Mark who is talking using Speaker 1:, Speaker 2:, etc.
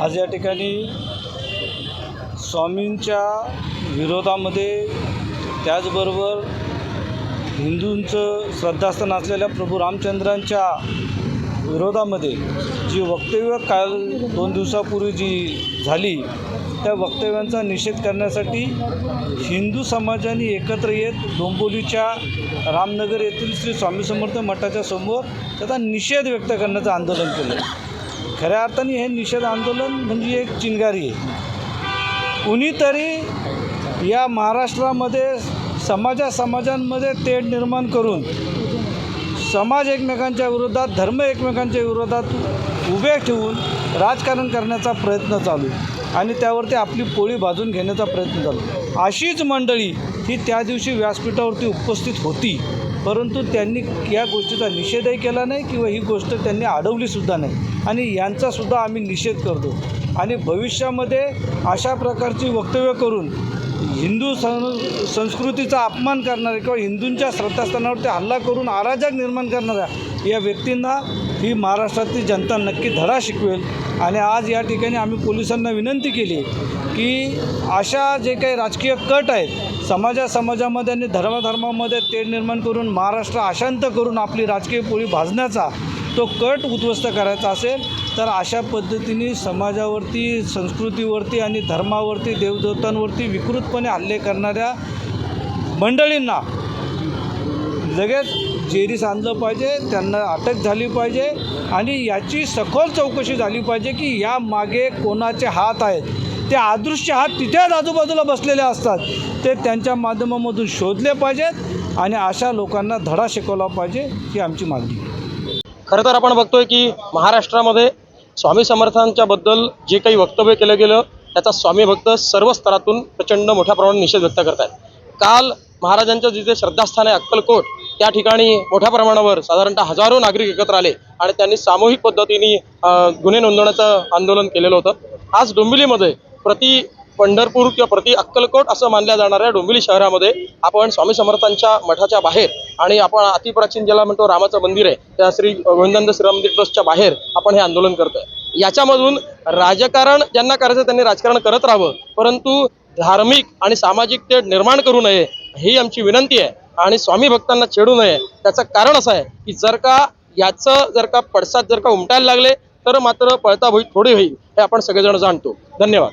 Speaker 1: आज या ठिकाणी स्वामींच्या विरोधामध्ये त्याचबरोबर हिंदूंचं श्रद्धास्थान असलेल्या प्रभू रामचंद्रांच्या विरोधामध्ये जी वक्तव्य काल दोन दिवसापूर्वी जी झाली त्या वक्तव्यांचा निषेध करण्यासाठी हिंदू समाजाने एकत्र येत डोंबोलीच्या रामनगर येथील श्री स्वामी समर्थ मठाच्या समोर त्याचा निषेध व्यक्त करण्याचं आंदोलन केलं. खऱ्या अर्थाने हे निषेध आंदोलन म्हणजे एक चिंगारी आहे. कुणीतरी या महाराष्ट्रामध्ये समाजा समाजांमध्ये तेढ निर्माण करून समाज एकमेकांच्या विरोधात धर्म एकमेकांच्या विरोधात उभे ठेवून राजकारण करण्याचा प्रयत्न चालू आणि त्यावरती आपली पोळी भाजून घेण्याचा प्रयत्न चालू अशीच मंडळी ही त्या दिवशी व्यासपीठावरती उपस्थित होती. परंतु त्यांनी या गोष्टीचा निषेधही केला नाही किंवा ही गोष्ट त्यांनी अडवलीसुद्धा नाही. आणि यांचासुद्धा आम्ही निषेध करतो. आणि भविष्यामध्ये अशा प्रकारची वक्तव्य करून हिंदू सं संस्कृतीचा अपमान करणारे किंवा हिंदूंच्या श्रद्धास्थानावरती हल्ला करून अराजक निर्माण करणाऱ्या या व्यक्तींना ही महाराष्ट्रातली जनता नक्की धडा शिकवेल. आणि आज या ठिकाणी आम्ही पोलिसांना विनंती केली की अशा जे काही राजकीय कट आहेत समाजा समाजामध्ये आणि धर्माधर्मामध्ये तेढ निर्माण करून महाराष्ट्र अशांत करून आपली राजकीय पोळी भाजण्याचा तो कट उद्ध्वस्त करायचा असेल तर अशा पद्धतीने समाजावरती संस्कृतीवरती आणि धर्मावरती देवदेवतांवरती विकृतपणे हल्ले करणाऱ्या मंडळींना लगेच जेरीस आणलं पाहिजे त्यांना अटक झाली पाहिजे आणि याची सखोल चौकशी झाली पाहिजे की या मागे कोणाचे हात आहेत. ते अदृश्य हात तिथेच आजूबाजूला बसलेले असतात. ते त्यांच्या माध्यमामधून शोधले पाहिजेत आणि अशा लोकांना धडा शिकवला पाहिजे ही आमची मागणी आहे.
Speaker 2: खरं तर आपण बघतोय की महाराष्ट्रामध्ये स्वामी समर्थांच्या बद्दल जे काही वक्तव्य केलं गेलं त्याचा स्वामी भक्त सर्व स्तरातून प्रचंड मोठ्या प्रमाणात निषेध व्यक्त करत आहेत काल महाराजांचं जिथे श्रद्धास्थान आहे अक्कलकोट त्या ठिकाणी मोठ्या प्रमाणावर साधारणतः हजारो नागरिक एकत्र आले आणि त्यांनी सामूहिक पद्धतीने गुन्हे नोंदवण्याचं आंदोलन केलेलं होतं. आज डोंबिवलीमध्ये प्रति पंढरपूर किंवा प्रति अक्कलकोट असं मानल्या जाणाऱ्या डोंबिवली शहरामध्ये आपण स्वामी समर्थांच्या मठाच्या बाहेर आणि आपण अतिप्राचीन ज्याला म्हणतो रामाचं मंदिर आहे त्या श्री गोविंदानंद श्रीराम मंदिर ट्रस्टच्या बाहेर आपण हे आंदोलन करतोय. याच्यामधून राजकारण ज्यांना करायचं त्यांनी राजकारण करत राहावं परंतु धार्मिक आणि सामाजिक तेढ निर्माण करू नये ही आमची विनंती आहे. आणि स्वामी भक्तांना छेडू नये. त्याचं कारण असं आहे की जर का याचं जर का पडसाद जर का उमटायला लागले तर मात्र पळता भुई थोडी होईल हे आपण सगळेजण जाणतो. धन्यवाद.